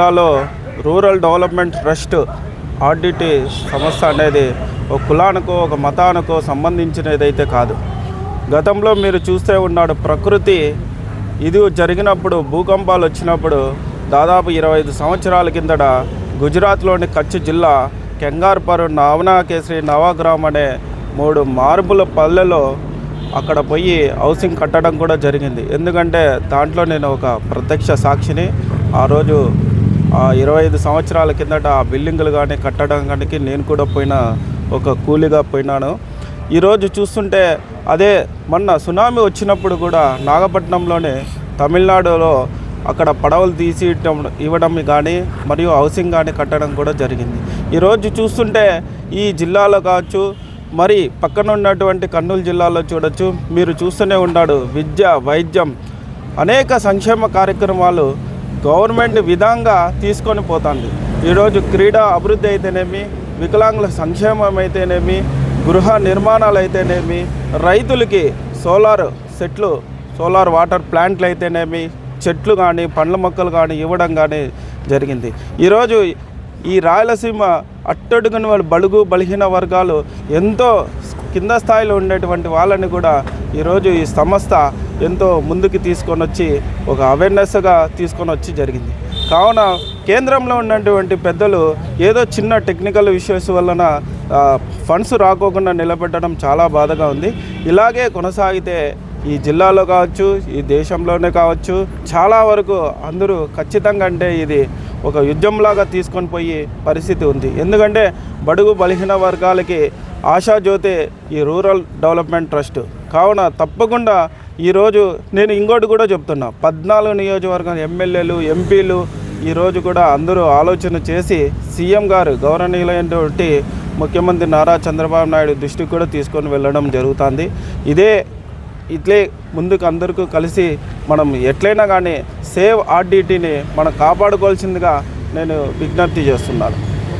జిల్లాలో rural development trust RDT సంస్థ అనేది ఒక కులానికో ఒక మతానికో సంబంధించినదైతే కాదు. గతంలో మీరు చూస్తే ఉన్నాడు ప్రకృతి. ఇది జరిగినప్పుడు భూకంపాలు వచ్చినప్పుడు దాదాపు ఇరవై ఐదు సంవత్సరాల కిందట గుజరాత్లోని కచ్ జిల్లా కెంగార్పర్ నవనాకేశ్రీ నవాగ్రామ్ అనే మూడు మార్బుల పల్లెలో అక్కడ పోయి హౌసింగ్ కట్టడం కూడా జరిగింది. ఎందుకంటే దాంట్లో నేను ఒక ప్రత్యక్ష సాక్షిని. ఆ రోజు ఇరవై ఐదు సంవత్సరాల కిందట ఆ బిల్డింగులు కానీ కట్టడానికి నేను కూడా పోయిన ఒక కూలీగా పోయినాను. ఈరోజు చూస్తుంటే అదే మొన్న సునామీ వచ్చినప్పుడు కూడా నాగపట్నంలోనే తమిళనాడులో అక్కడ పడవలు తీసి ఇవ్వడం- ఇవ్వడం కానీ మరియు హౌసింగ్ కానీ కట్టడం కూడా జరిగింది. ఈరోజు చూస్తుంటే ఈ జిల్లాలో కావచ్చు మరి పక్కన ఉన్నటువంటి కర్నూలు జిల్లాలో చూడొచ్చు. మీరు చూస్తూనే ఉన్నాడు విద్య వైద్యం అనేక సంక్షేమ కార్యక్రమాలు గవర్నమెంట్ విధంగా తీసుకొని పోతుంది. ఈరోజు క్రీడా అభివృద్ధి అయితేనేమి వికలాంగుల సంక్షేమం అయితేనేమి గృహ నిర్మాణాలు అయితేనేమి రైతులకి సోలార్ సెట్లు సోలార్ వాటర్ ప్లాంట్లు అయితేనేమి చెట్లు కానీ పండ్ల మొక్కలు కానీ ఇవ్వడం కానీ జరిగింది. ఈరోజు ఈ రాయలసీమ అట్టడుగున వాళ్ళు బడుగు బలహీన వర్గాలు ఎంతో కింద స్థాయిలో ఉండేటువంటి వాళ్ళని కూడా ఈరోజు ఈ సంస్థ ఎంతో ముందుకు తీసుకొని వచ్చి ఒక అవేర్నెస్గా తీసుకొని వచ్చి జరిగింది. కావున కేంద్రంలో ఉన్నటువంటి పెద్దలు ఏదో చిన్న టెక్నికల్ ఇష్యూస్ వలన ఫండ్స్ రాకోకుండా నిలబెట్టడం చాలా బాధగా ఉంది. ఇలాగే కొనసాగితే ఈ జిల్లాలో కావచ్చు ఈ దేశంలోనే కావచ్చు చాలా వరకు అందరూ ఖచ్చితంగా అంటే ఇది ఒక యుద్ధంలాగా తీసుకొని పోయి పరిస్థితి ఉంది. ఎందుకంటే బడుగు బలహీన వర్గాలకి ఆశాజ్యోతి ఈ రూరల్ డెవలప్మెంట్ ట్రస్ట్. కావున తప్పకుండా ఈరోజు నేను ఇంకోటి కూడా చెప్తున్నా. పద్నాలుగు నియోజకవర్గం ఎమ్మెల్యేలు ఎంపీలు ఈరోజు కూడా అందరూ ఆలోచన చేసి సీఎం గారు గౌరవనీయులైనటువంటి ముఖ్యమంత్రి నారా చంద్రబాబు నాయుడు దృష్టికి కూడా తీసుకొని వెళ్ళడం జరుగుతుంది. ఇదే ఇట్లే ముందుకు అందరికీ కలిసి మనం ఎట్లయినా కానీ సేవ్ ఆర్డిటీని మనం కాపాడుకోవాల్సిందిగా నేను విజ్ఞప్తి చేస్తున్నాను.